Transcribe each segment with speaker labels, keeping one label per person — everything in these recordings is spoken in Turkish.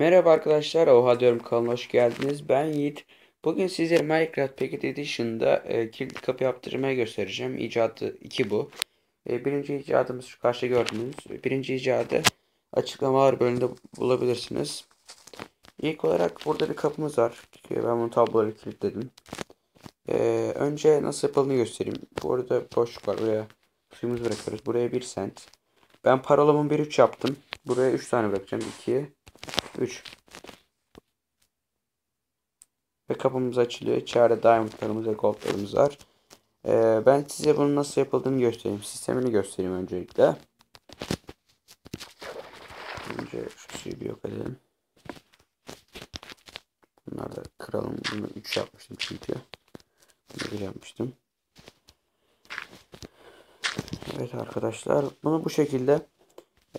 Speaker 1: Merhaba arkadaşlar, Oha diyorum kanalına hoş geldiniz. Ben Yiğit. Bugün size Minecraft Pocket Edition'da e, kilitli kapı yaptırmayı göstereceğim. İcadı 2 bu. E, birinci icadımız şu karşıda gördüğünüz. Birinci icadı açıklamalar bölümünde bulabilirsiniz. İlk olarak burada bir kapımız var. Ben bunu tabloları kilitledim. E, önce nasıl yapıldığını göstereyim. Burada boşluk var. Buraya suyumuzu bırakıyoruz. Buraya 1 cent. Ben parolamın 1.3 yaptım. Buraya 3 tane bırakacağım. 2 3 Ve kapımız açılıyor. İçeride diamondlarımız ve goldlarımız var. Ee, ben size bunun nasıl yapıldığını göstereyim. Sistemini göstereyim öncelikle. Önce şu suyu bir yok edelim. Bunları da kıralım. Bunu 3 yapmıştım çünkü. Bunu 1 yapmıştım. Evet arkadaşlar. Bunu bu şekilde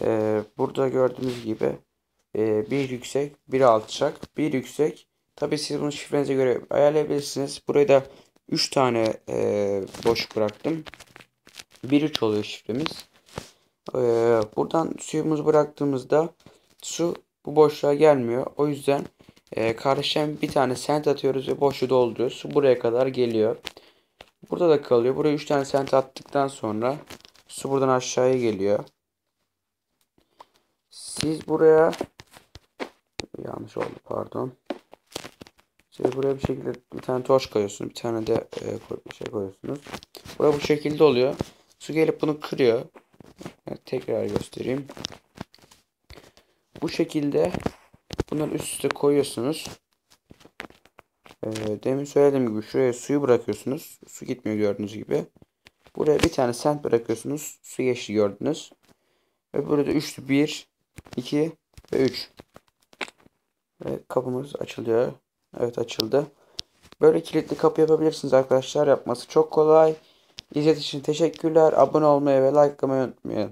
Speaker 1: e, burada gördüğünüz gibi e, bir yüksek, bir alçak, bir yüksek. Tabi siz bunu şifrenize göre ayarlayabilirsiniz. Buraya da 3 tane e, boş bıraktım. 1-3 oluyor şifremiz. E, buradan suyumuzu bıraktığımızda su bu boşluğa gelmiyor. O yüzden e, karşıdan bir tane sent atıyoruz ve boşluğu dolduruyoruz. Su buraya kadar geliyor. Burada da kalıyor. Buraya 3 tane sent attıktan sonra su buradan aşağıya geliyor. Siz buraya yanlış oldu pardon. Siz buraya bir şekilde bir tane torç koyuyorsunuz. Bir tane de e, şey koyuyorsunuz. Buraya bu şekilde oluyor. Su gelip bunu kırıyor. Evet, tekrar göstereyim. Bu şekilde bunları üst üste koyuyorsunuz. E, demin söylediğim gibi şuraya suyu bırakıyorsunuz. Su gitmiyor gördüğünüz gibi. Buraya bir tane sent bırakıyorsunuz. Su geçti gördünüz. Ve burada üçlü 1, 2 ve 3. Ve kapımız açılıyor. Evet açıldı. Böyle kilitli kapı yapabilirsiniz arkadaşlar. Yapması çok kolay. İzlediğiniz için teşekkürler. Abone olmayı ve likelamayı unutmayın.